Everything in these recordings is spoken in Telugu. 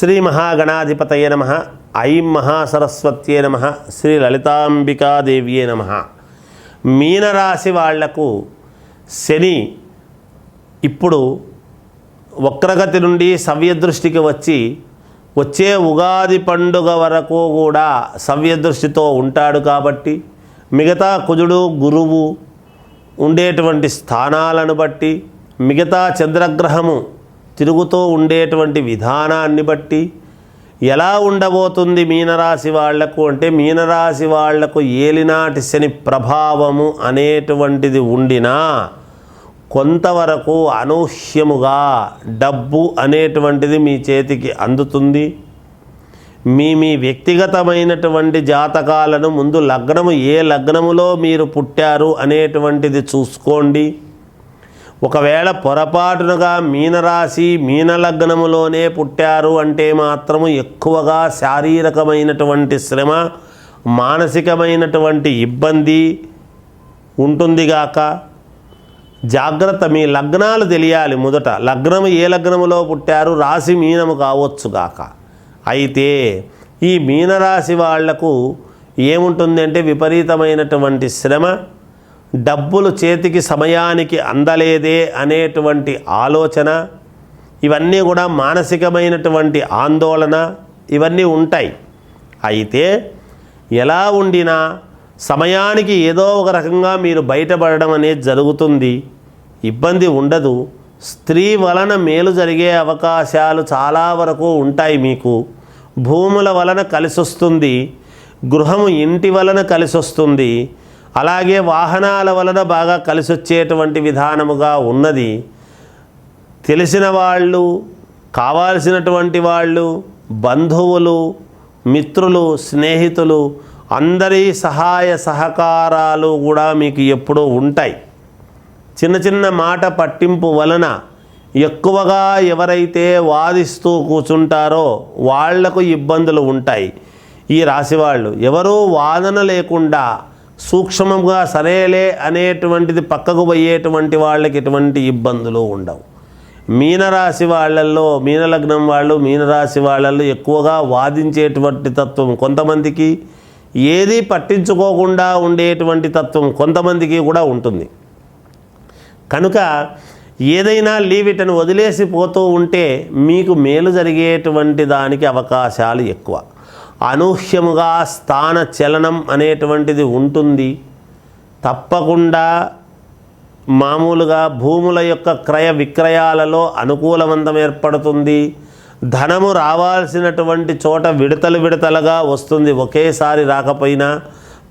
శ్రీ మహాగణాధిపతయ నమ. ఐం మహాసరస్వత్యే నమ. శ్రీ లలితాంబికాదేవ్యే నమ. మీనరాశి వాళ్ళకు శని ఇప్పుడు వక్రగతి నుండి సవ్యదృష్టికి వచ్చి వచ్చే ఉగాది పండుగ వరకు కూడా సవ్యదృష్టితో ఉంటాడు కాబట్టి మిగతా కుజుడు గురువు ఉండేటువంటి స్థానాలను బట్టి మిగతా చంద్రగ్రహము తిరుగుతూ ఉండేటువంటి విధానాన్ని బట్టి ఎలా ఉండబోతుంది మీనరాశి వాళ్ళకు అంటే మీనరాశి వాళ్ళకు ఏలినాటి శని ప్రభావము అనేటువంటిది ఉండినా కొంతవరకు అనూహ్యముగా డబ్బు అనేటువంటిది మీ చేతికి అందుతుంది. మీ మీ వ్యక్తిగతమైనటువంటి జాతకాలను ముందు లగ్నము ఏ లగ్నములో మీరు పుట్టారు అనేటువంటిది చూసుకోండి. ఒకవేళ పొరపాటునగా మీనరాశి మీనలగ్నములోనే పుట్టారు అంటే మాత్రము ఎక్కువగా శారీరకమైనటువంటి శ్రమ మానసికమైనటువంటి ఇబ్బంది ఉంటుందిగాక జాగ్రత్త మీ లగ్నాలు తెలియాలి మొదట. లగ్నము ఏ లగ్నములో పుట్టారు? రాశి మీనము కావచ్చుగాక అయితే ఈ మీనరాశి వాళ్ళకు ఏముంటుందంటే విపరీతమైనటువంటి శ్రమ డబ్బులు చేతికి సమయానికి అందలేదే అనేటువంటి ఆలోచన ఇవన్నీ కూడా మానసికమైనటువంటి ఆందోళన ఇవన్నీ ఉంటాయి. అయితే ఎలా ఉండినా సమయానికి ఏదో ఒక రకంగా మీరు బయటపడడం అనేది జరుగుతుంది. ఇబ్బంది ఉండదు. స్త్రీ వలన మేలు జరిగే అవకాశాలు చాలా వరకు ఉంటాయి మీకు. భూముల వలన కలిసొస్తుంది. గృహము ఇంటి వలన కలిసొస్తుంది. అలాగే వాహనాల వలన బాగా కలిసొచ్చేటువంటి విధానముగా ఉన్నది. తెలిసిన వాళ్ళు కావాల్సినటువంటి వాళ్ళు బంధువులు మిత్రులు స్నేహితులు అందరి సహాయ సహకారాలు కూడా మీకు ఎప్పుడూ ఉంటాయి. చిన్న చిన్న మాట పట్టింపు వలన ఎక్కువగా ఎవరైతే వాదిస్తూ కూర్చుంటారో వాళ్ళకు ఇబ్బందులు ఉంటాయి. ఈ రాశివాళ్ళు ఎవరూ వాదన లేకుండా సూక్ష్మంగా సరేలే అనేటువంటిది పక్కకు పోయేటువంటి వాళ్ళకి ఎటువంటి ఇబ్బందులు ఉండవు. మీనరాశి వాళ్ళల్లో మీనలగ్నం వాళ్ళు మీనరాశి వాళ్ళల్లో ఎక్కువగా వాదించేటువంటి తత్వం కొంతమందికి ఏది పట్టించుకోకుండా ఉండేటువంటి తత్వం కొంతమందికి కూడా ఉంటుంది. కనుక ఏదైనా లీవ్ ఇట్ వదిలేసి పోతూ ఉంటే మీకు మేలు జరిగేటువంటి దానికి అవకాశాలు ఎక్కువ. అనూహ్యముగా స్థాన చలనం అనేటువంటిది ఉంటుంది. తప్పకుండా మామూలుగా భూముల యొక్క క్రయ విక్రయాలలో అనుకూలవంతం ఏర్పడుతుంది. ధనము రావాల్సినటువంటి చోట విడతలు విడతలుగా వస్తుంది. ఒకేసారి రాకపోయినా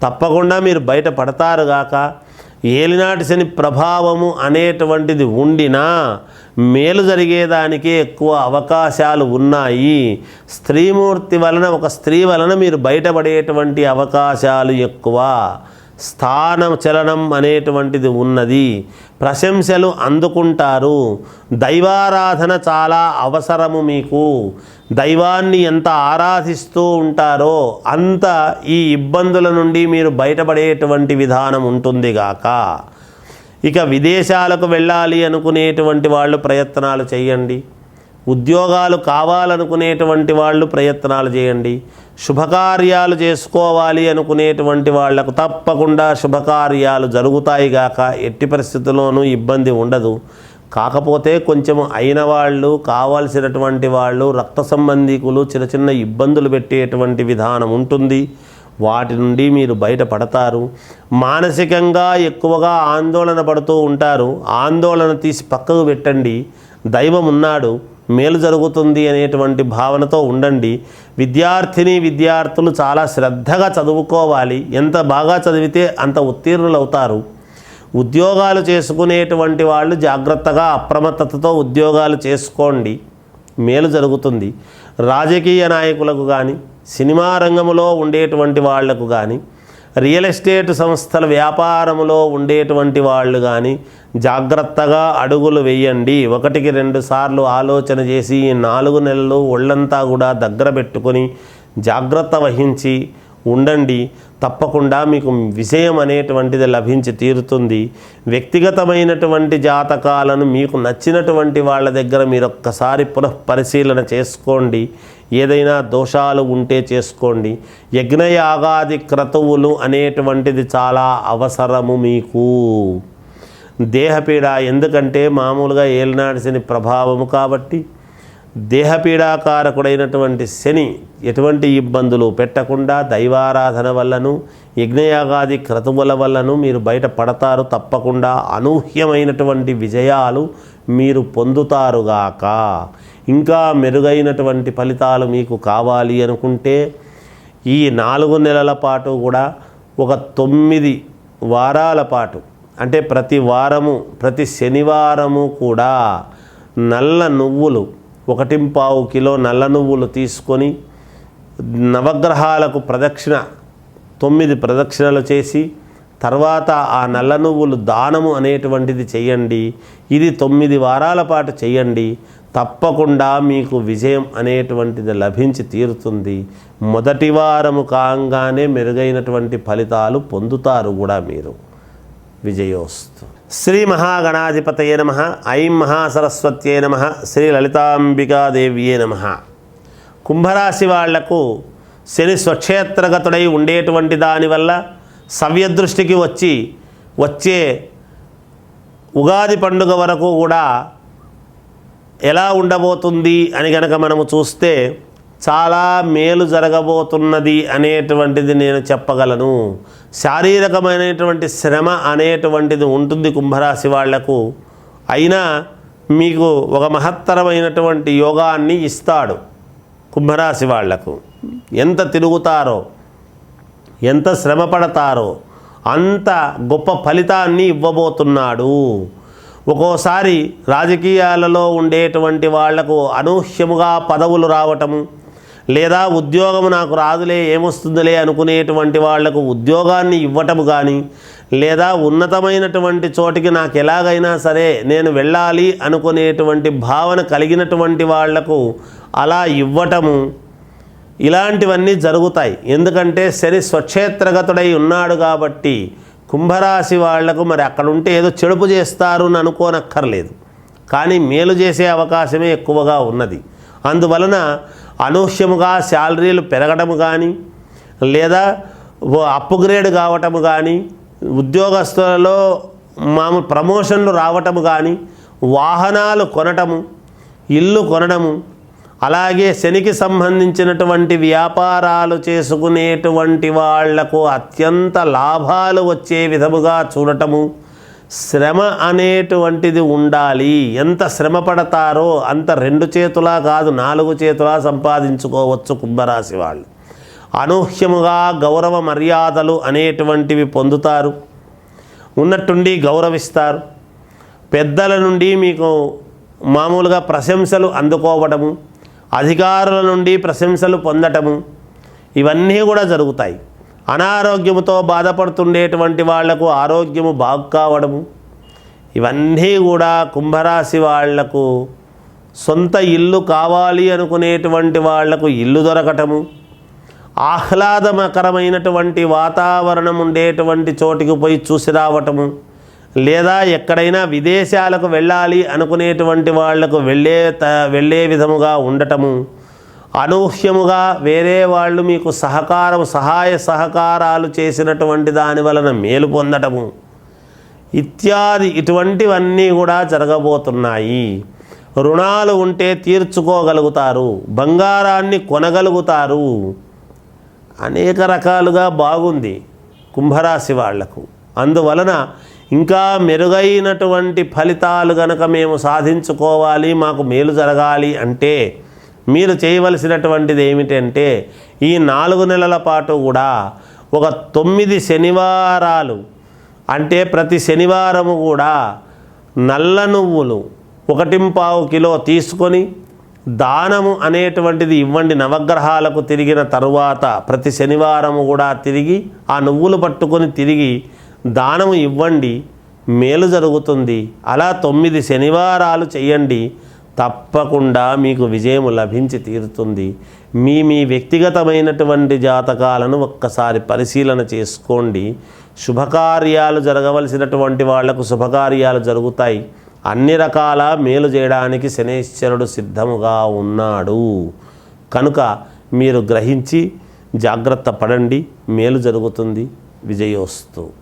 తప్పకుండా మీరు బయటపడతారుగాక ఏలినాటి శని ప్రభావము అనేటువంటిది ఉండినా మేలు జరిగేదానికే ఎక్కువ అవకాశాలు ఉన్నాయి. స్త్రీమూర్తి వలన ఒక స్త్రీ వలన మీరు బయటపడేటువంటి అవకాశాలు ఎక్కువ. స్థానం చలనం అనేటువంటిది ఉన్నది. ప్రశంసలు అందుకుంటారు. దైవారాధన చాలా అవసరము మీకు. దైవాన్ని ఎంత ఆరాధిస్తూ ఉంటారో అంత ఈ ఇబ్బందుల నుండి మీరు బయటపడేటువంటి విధానం ఉంటుంది గాక. ఇక విదేశాలకు వెళ్ళాలి అనుకునేటువంటి వాళ్ళు ప్రయత్నాలు చేయండి. ఉద్యోగాలు కావాలనుకునేటువంటి వాళ్ళు ప్రయత్నాలు చేయండి. శుభకార్యాలు చేసుకోవాలి అనుకునేటువంటి వాళ్ళకు తప్పకుండా శుభకార్యాలు జరుగుతాయి గాక. ఎట్టి పరిస్థితుల్లోనూ ఇబ్బంది ఉండదు. కాకపోతే కొంచెం అయిన వాళ్ళు కావాల్సినటువంటి వాళ్ళు రక్త సంబంధికులు చిన్న చిన్న ఇబ్బందులు పెట్టేటువంటి విధానం ఉంటుంది. వాటి నుండి మీరు బయటపడతారు. మానసికంగా ఎక్కువగా ఆందోళన పడుతూ ఉంటారు. ఆందోళన తీసి పక్కకు పెట్టండి. దైవం ఉన్నాడు. మేలు జరుగుతుంది అనేటువంటి భావనతో ఉండండి. విద్యార్థిని విద్యార్థులు చాలా శ్రద్ధగా చదువుకోవాలి. ఎంత బాగా చదివితే అంత ఉత్తీర్ణులు అవుతారు ఉద్యోగాలు చేసుకునేటువంటి వాళ్ళు జాగ్రత్తగా అప్రమత్తతతో ఉద్యోగాలు చేసుకోండి. మేలు జరుగుతుంది. రాజకీయ నాయకులకు కానీ సినిమా రంగంలో ఉండేటువంటి వాళ్ళకు కానీ రియల్ ఎస్టేట్ సంస్థల వ్యాపారములో ఉండేటువంటి వాళ్ళు కానీ జాగ్రత్తగా అడుగులు వేయండి. ఒకటికి రెండు సార్లు ఆలోచన చేసి నాలుగు నెలలు ఒళ్ళంతా కూడా దగ్గర పెట్టుకొని జాగ్రత్త వహించి ఉండండి. తప్పకుండా మీకు విజయం అనేటువంటిది లభించి తీరుతుంది. వ్యక్తిగతమైనటువంటి జాతకాలను మీకు నచ్చినటువంటి వాళ్ళ దగ్గర మీరు ఒక్కసారి పునః పరిశీలన చేసుకోండి. ఏదైనా దోషాలు ఉంటే చేసుకోండి. యజ్ఞయాగాది క్రతువులు అనేటువంటిది చాలా అవసరము మీకు. దేహపీడ ఎందుకంటే మామూలుగా ఏలినాడిసిన ప్రభావము కాబట్టి దేహపీడాకారకుడైనటువంటి శని ఎటువంటి ఇబ్బందులు పెట్టకుండా దైవారాధన వల్లను యజ్ఞయాగాది క్రతువుల వల్లను మీరు బయట పడతారు తప్పకుండా. అనూహ్యమైనటువంటి విజయాలు మీరు పొందుతారుగాక ఇంకా మెరుగైనటువంటి ఫలితాలు మీకు కావాలి అనుకుంటే ఈ నాలుగు నెలల పాటు కూడా ఒక తొమ్మిది వారాల పాటు అంటే ప్రతి వారము ప్రతి శనివారము కూడా నల్ల నువ్వులు ఒకటింపావు కిలో నల్ల నువ్వులు తీసుకొని నవగ్రహాలకు ప్రదక్షిణ తొమ్మిది ప్రదక్షిణలు చేసి తర్వాత ఆ నల్ల నువ్వులు దానము అనేటువంటిది చేయండి. ఇది తొమ్మిది వారాల పాటు చేయండి. తప్పకుండా మీకు విజయం అనేటువంటిది లభించి తీరుతుంది. మొదటి వారము కాగానే మెరుగైనటువంటి ఫలితాలు పొందుతారు కూడా మీరు. విజయోస్తు. శ్రీ మహాగణాధిపతయే నమ ఐం మహాసరస్వత్యే నమ శ్రీ లలితాంబికాదేవ్యే నమ. కుంభరాశి వాళ్ళకు శని స్వక్షేత్రగతుడై ఉండేటువంటి దానివల్ల సవ్యదృష్టికి వచ్చి వచ్చే ఉగాది పండుగ వరకు కూడా ఎలా ఉండబోతుంది అని కనుక మనము చూస్తే చాలా మేలు జరగబోతున్నది అనేటువంటిది నేను చెప్పగలను. శారీరకమైనటువంటి శ్రమ అనేటువంటిది ఉంటుంది కుంభరాశి వాళ్ళకు. అయినా మీకు ఒక మహత్తరమైనటువంటి యోగాన్ని ఇస్తాడు కుంభరాశి వాళ్ళకు. ఎంత తిరుగుతారో ఎంత శ్రమ పడతారో అంత గొప్ప ఫలితాన్ని ఇవ్వబోతున్నాడు. ఒక్కోసారి రాజకీయాలలో ఉండేటువంటి వాళ్ళకు అనూహ్యముగా పదవులు రావటము లేదా ఉద్యోగం నాకు రాదులే ఏమొస్తుందిలే అనుకునేటువంటి వాళ్ళకు ఉద్యోగాన్ని ఇవ్వటము కానీ లేదా ఉన్నతమైనటువంటి చోటికి నాకు ఎలాగైనా సరే నేను వెళ్ళాలి అనుకునేటువంటి భావన కలిగినటువంటి వాళ్ళకు అలా ఇవ్వటము ఇలాంటివన్నీ జరుగుతాయి. ఎందుకంటే శని స్వక్షేత్రగతుడై ఉన్నాడు కాబట్టి కుంభరాశి వాళ్ళకు మరి అక్కడ ఉంటే ఏదో చెడుపు చేస్తారు అని అనుకోనక్కర్లేదు. కానీ మేలు చేసే అవకాశమే ఎక్కువగా ఉన్నది. అందువలన అనూహ్యముగా శాలరీలు పెరగడం కానీ లేదా అప్గ్రేడ్ కావటము కానీ ఉద్యోగస్తులలో మామూలు ప్రమోషన్లు రావటము కానీ వాహనాలు కొనటము ఇల్లు కొనడము అలాగే శనికి సంబంధించినటువంటి వ్యాపారాలు చేసుకునేటువంటి వాళ్ళకు అత్యంత లాభాలు వచ్చే విధముగా చూడటము శ్రమ అనేటువంటిది ఉండాలి. ఎంత శ్రమ పడతారో అంత రెండు చేతులా కాదు నాలుగు చేతులా సంపాదించుకోవచ్చు కుంభరాశి వాళ్ళు. అనూహ్యముగా గౌరవ మర్యాదలు అనేటువంటివి పొందుతారు. ఉన్నట్టుండి గౌరవిస్తారు. పెద్దల నుండి మీకు మామూలుగా ప్రశంసలు అందుకోవడము అధికారుల నుండి ప్రశంసలు పొందటము ఇవన్నీ కూడా జరుగుతాయి. అనారోగ్యముతో బాధపడుతుండేటువంటి వాళ్ళకు ఆరోగ్యము బాగు కావడము. ఇవన్నీ కూడా కుంభరాశి వాళ్ళకు సొంత ఇల్లు కావాలి అనుకునేటువంటి వాళ్ళకు ఇల్లు దొరకటము. ఆహ్లాదకరమైనటువంటి వాతావరణం ఉండేటువంటి చోటికి పోయి చూసి రావటము. లేదా ఎక్కడైనా విదేశాలకు వెళ్ళాలి అనుకునేటువంటి వాళ్ళకు వెళ్ళే త వెళ్ళే విధముగా ఉండటము. అనూహ్యముగా వేరే వాళ్ళు మీకు సహకారం సహాయ సహకారాలు చేసినటువంటి దాని వలన మేలు పొందటము. ఇత్యాది ఇటువంటివన్నీ కూడా జరగబోతున్నాయి. రుణాలు ఉంటే తీర్చుకోగలుగుతారు బంగారాన్ని కొనగలుగుతారు. అనేక రకాలుగా బాగుంది కుంభరాశి వాళ్ళకు. అందువలన ఇంకా మెరుగైనటువంటి ఫలితాలు గనక మేము సాధించుకోవాలి మాకు మేలు జరగాలి అంటే మీరు చేయవలసినటువంటిది ఏమిటంటే ఈ నాలుగు నెలల పాటు కూడా ఒక తొమ్మిది శనివారాలు అంటే ప్రతి శనివారము కూడా నల్ల నువ్వులు ఒకటింపావు కిలో తీసుకొని దానము అనేటువంటిది ఇవ్వండి నవగ్రహాలకు తిరిగిన తరువాత ప్రతి శనివారము కూడా తిరిగి ఆ నువ్వులు పట్టుకొని తిరిగి దానము ఇవ్వండి. మేలు జరుగుతుంది. అలా తొమ్మిది శనివారాలు చేయండి. తప్పకుండా మీకు విజయం లభించి తీరుతుంది. మీ మీ వ్యక్తిగతమైనటువంటి జాతకాలను ఒక్కసారి పరిశీలన చేసుకోండి. శుభకార్యాలు జరగవలసినటువంటి వాళ్ళకు శుభకార్యాలు జరుగుతాయి. అన్ని రకాల మేలు చేయడానికి శనేశ్వరుడు సిద్ధముగా ఉన్నాడు. కనుక మీరు గ్రహించి జాగ్రత్త పడండి. మేలు జరుగుతుంది. విజయోస్తు.